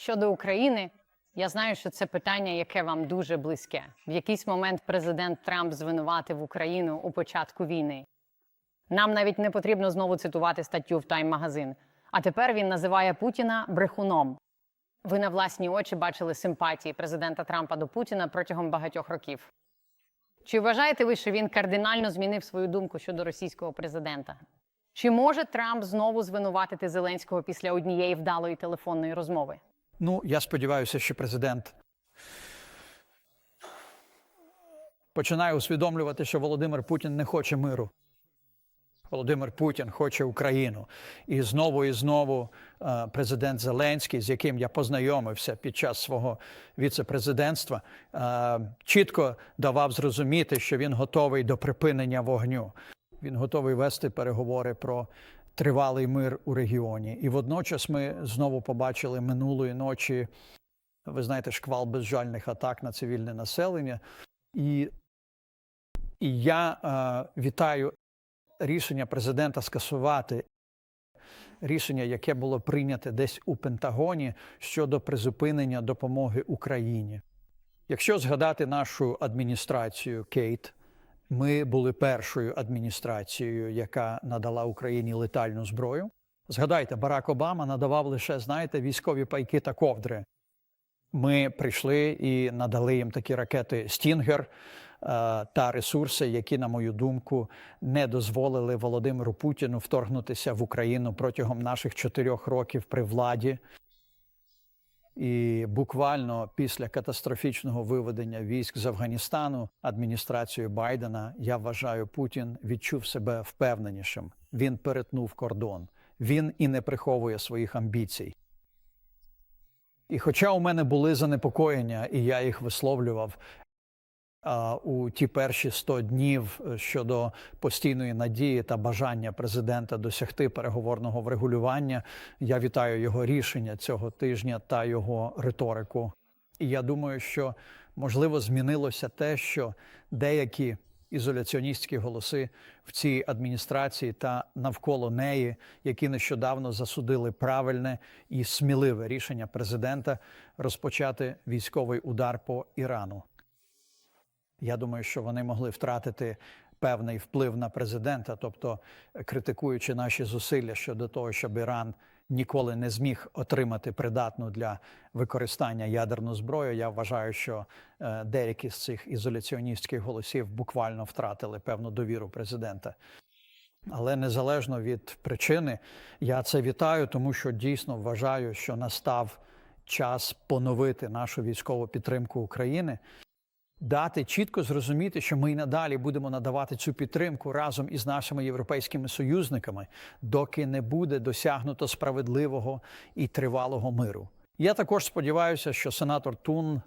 Щодо України, я знаю, що це питання, яке вам дуже близьке. В якийсь момент президент Трамп звинуватив Україну у початку війни. Нам навіть не потрібно знову цитувати статтю в Time Magazine. А тепер він називає Путіна брехуном. Ви на власні очі бачили симпатії президента Трампа до Путіна протягом багатьох років. Чи вважаєте ви, що він кардинально змінив свою думку щодо російського президента? Чи може Трамп знову звинуватити Зеленського після однієї вдалої телефонної розмови? Ну, я сподіваюся, що президент починає усвідомлювати, що Володимир Путін не хоче миру. Володимир Путін хоче Україну. І знову і знову е, президент Зеленський, з яким я познайомився під час свого віцепрезидентства, е, чітко давав зрозуміти, що він готовий до припинення вогню. Він готовий вести переговори про тривалий мир у регіоні. І водночас ми знову побачили минулої ночі, ви знаєте, шквал безжальних атак на цивільне населення. І, і я е, вітаю рішення президента скасувати рішення, яке було прийняте десь у Пентагоні щодо призупинення допомоги Україні. Якщо згадати нашу адміністрацію Кейт, ми були першою адміністрацією, яка надала Україні летальну зброю. Згадайте, Барак Обама надавав лише, знаєте, військові пайки та ковдри. Ми прийшли і надали їм такі ракети Стінгер е, та ресурси, які, на мою думку, не дозволили Володимиру Путіну вторгнутися в Україну протягом наших чотирьох років при владі. І буквально після катастрофічного виведення військ з Афганістану адміністрацією Байдена, я вважаю, Путін відчув себе впевненішим. Він перетнув кордон. Він і не приховує своїх амбіцій. І хоча у мене були занепокоєння, і я їх висловлював у ті перші 100 днів е, щодо постійної надії та бажання президента досягти переговорного врегулювання, я вітаю його рішення цього тижня та його риторику. І я думаю, що можливо змінилося те, що деякі ізоляціоністські голоси в цій адміністрації та навколо неї, які нещодавно засудили правильне і сміливе рішення президента розпочати військовий удар по Ірану. Я думаю, що вони могли втратити певний вплив на президента, тобто критикуючи наші зусилля щодо того, щоб Іран ніколи не зміг отримати придатну для використання ядерну зброю. Я вважаю, що е, деякі з цих ізоляціоністських голосів буквально втратили певну довіру президента. Але незалежно від причини, я це вітаю, тому що дійсно вважаю, що настав час поновити нашу військову підтримку України дати чітко зрозуміти, що ми й надалі будемо надавати цю підтримку разом із нашими європейськими союзниками, доки не буде досягнуто справедливого і тривалого миру. Я також сподіваюся, що сенатор Тун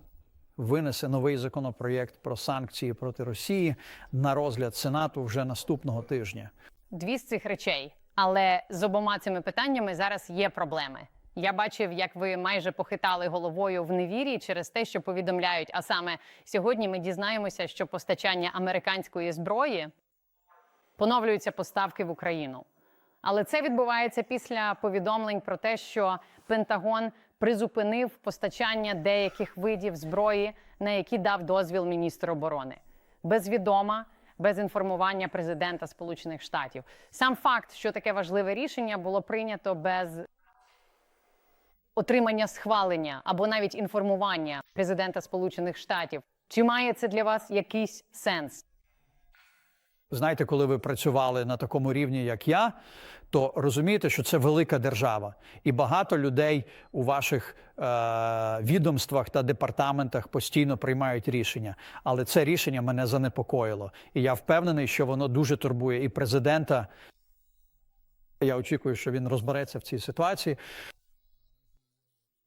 винесе новий законопроєкт про санкції проти Росії на розгляд Сенату вже наступного тижня. Дві з цих речей. Але з обома цими питаннями зараз є проблеми. Я бачив, як ви майже похитали головою в невірі через те, що повідомляють. А саме сьогодні ми дізнаємося, що постачання американської зброї поновлюються поставки в Україну. Але це відбувається після повідомлень про те, що Пентагон призупинив постачання деяких видів зброї, на які дав дозвіл міністр оборони, без відома, без інформування президента Сполучених Штатів. Сам факт, що таке важливе рішення було прийнято без отримання схвалення або навіть інформування президента Сполучених Штатів. Чи має це для вас якийсь сенс? Знаєте, коли ви працювали на такому рівні, як я, то розумієте, що це велика держава, і багато людей у ваших е, відомствах та департаментах постійно приймають рішення. Але це рішення мене занепокоїло. І я впевнений, що воно дуже турбує і президента. Я очікую, що він розбереться в цій ситуації.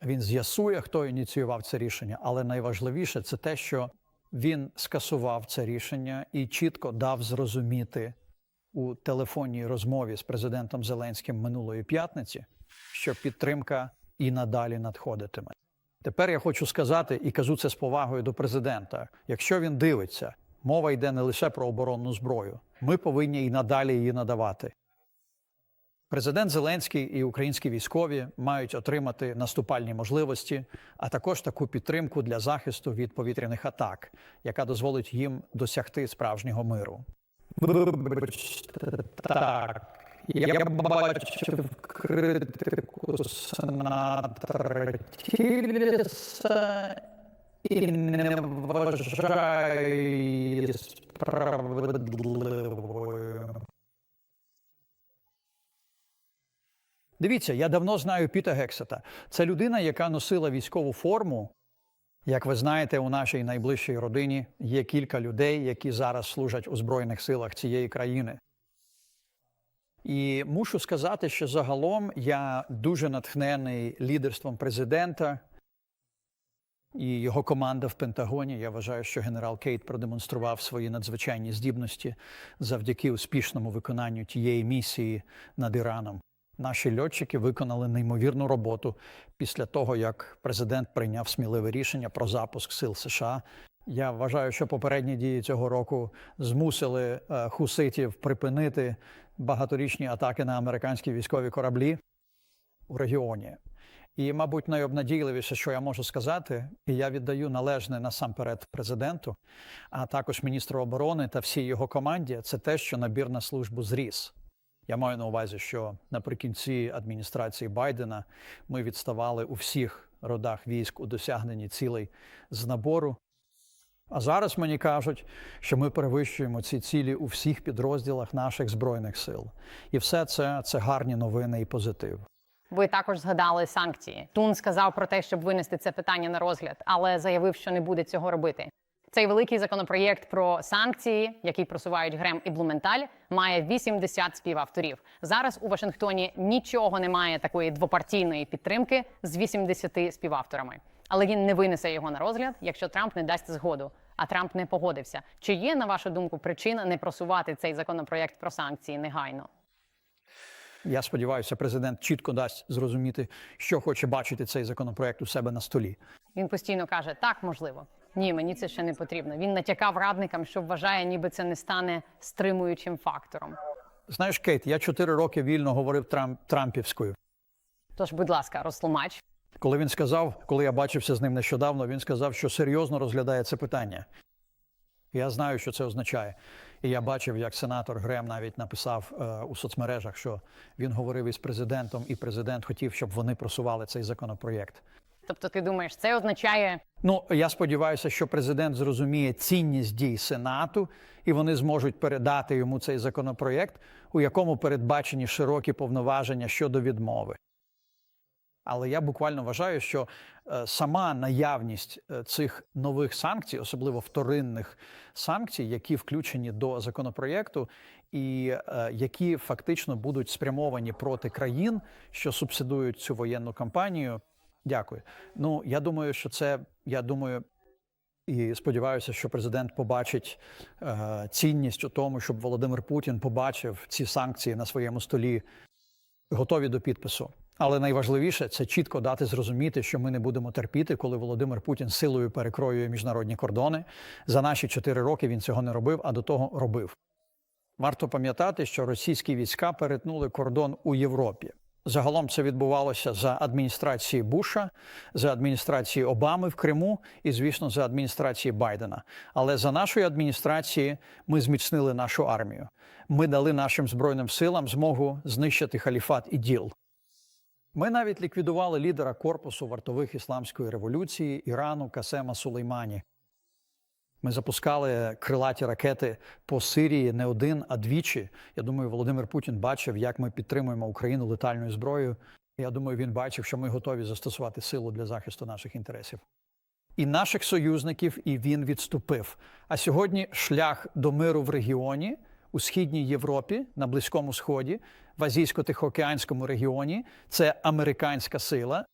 Він з'ясує, хто ініціював це рішення, але найважливіше це те, що він скасував це рішення і чітко дав зрозуміти у телефонній розмові з президентом Зеленським минулої п'ятниці, що підтримка і надалі надходитиме. Тепер я хочу сказати і кажу це з повагою до президента. Якщо він дивиться, мова йде не лише про оборонну зброю. Ми повинні і надалі її надавати. Президент Зеленський і українські військові мають отримати наступальні можливості, а також таку підтримку для захисту від повітряних атак, яка дозволить їм досягти справжнього миру. Так, я бачив критику сенатора і не вважаю справедливою. Дивіться, я давно знаю Піта Гексета. Це людина, яка носила військову форму. Як ви знаєте, у нашій найближчій родині є кілька людей, які зараз служать у Збройних силах цієї країни. І мушу сказати, що загалом я дуже натхнений лідерством президента і його команда в Пентагоні. Я вважаю, що генерал Кейт продемонстрував свої надзвичайні здібності завдяки успішному виконанню тієї місії над Іраном. Наші льотчики виконали неймовірну роботу після того, як президент прийняв сміливе рішення про запуск сил США. Я вважаю, що попередні дії цього року змусили е, хуситів припинити багаторічні атаки на американські військові кораблі у регіоні. І, мабуть, найобнадійливіше, що я можу сказати, і я віддаю належне насамперед президенту, а також міністру оборони та всій його команді, це те, що набір на службу зріс. Я маю на увазі, що наприкінці адміністрації Байдена ми відставали у всіх родах військ у досягненні цілей з набору. А зараз мені кажуть, що ми перевищуємо ці цілі у всіх підрозділах наших збройних сил. І все це це гарні новини і позитив. Ви також згадали санкції. Тун сказав про те, щоб винести це питання на розгляд, але заявив, що не буде цього робити. Цей великий законопроєкт про санкції, який просувають Грем і Блументаль, має 80 співавторів. Зараз у Вашингтоні нічого немає такої двопартійної підтримки з 80 співавторами. Але він не винесе його на розгляд, якщо Трамп не дасть згоду. А Трамп не погодився. Чи є, на вашу думку, причина не просувати цей законопроєкт про санкції негайно? Я сподіваюся, президент чітко дасть зрозуміти, що хоче бачити цей законопроект у себе на столі. Він постійно каже: так, можливо. Ні, мені це ще не потрібно. Він натякав радникам, що вважає, ніби це не стане стримуючим фактором. Знаєш, Кейт, я чотири роки вільно говорив Трамп, Трампівською. Тож, будь ласка, розтлумач. Коли він сказав, коли я бачився з ним нещодавно, він сказав, що серйозно розглядає це питання. Я знаю, що це означає. І я бачив, як сенатор Грем навіть написав е, у соцмережах, що він говорив із президентом, і президент хотів, щоб вони просували цей законопроєкт. Тобто, ти думаєш, це означає, Ну, я сподіваюся, що президент зрозуміє цінність дій Сенату, і вони зможуть передати йому цей законопроєкт, у якому передбачені широкі повноваження щодо відмови. Але я буквально вважаю, що е, сама наявність е, цих нових санкцій, особливо вторинних санкцій, які включені до законопроєкту, і е, які фактично будуть спрямовані проти країн, що субсидують цю воєнну кампанію. Дякую. Ну я думаю, що це я думаю. І сподіваюся, що президент побачить е, цінність у тому, щоб Володимир Путін побачив ці санкції на своєму столі, готові до підпису. Але найважливіше це чітко дати зрозуміти, що ми не будемо терпіти, коли Володимир Путін силою перекроює міжнародні кордони. За наші чотири роки він цього не робив, а до того робив. Варто пам'ятати, що російські війська перетнули кордон у Європі. Загалом це відбувалося за адміністрації Буша, за адміністрації Обами в Криму і, звісно, за адміністрації Байдена. Але за нашої адміністрації ми зміцнили нашу армію. Ми дали нашим збройним силам змогу знищити халіфат і діл. Ми навіть ліквідували лідера корпусу вартових ісламської революції Ірану Касема Сулеймані. Ми запускали крилаті ракети по Сирії не один, а двічі. Я думаю, Володимир Путін бачив, як ми підтримуємо Україну летальною зброєю. Я думаю, він бачив, що ми готові застосувати силу для захисту наших інтересів. І наших союзників, і він відступив. А сьогодні шлях до миру в регіоні у східній Європі, на Близькому Сході, в Азійсько-Тихоокеанському регіоні це американська сила.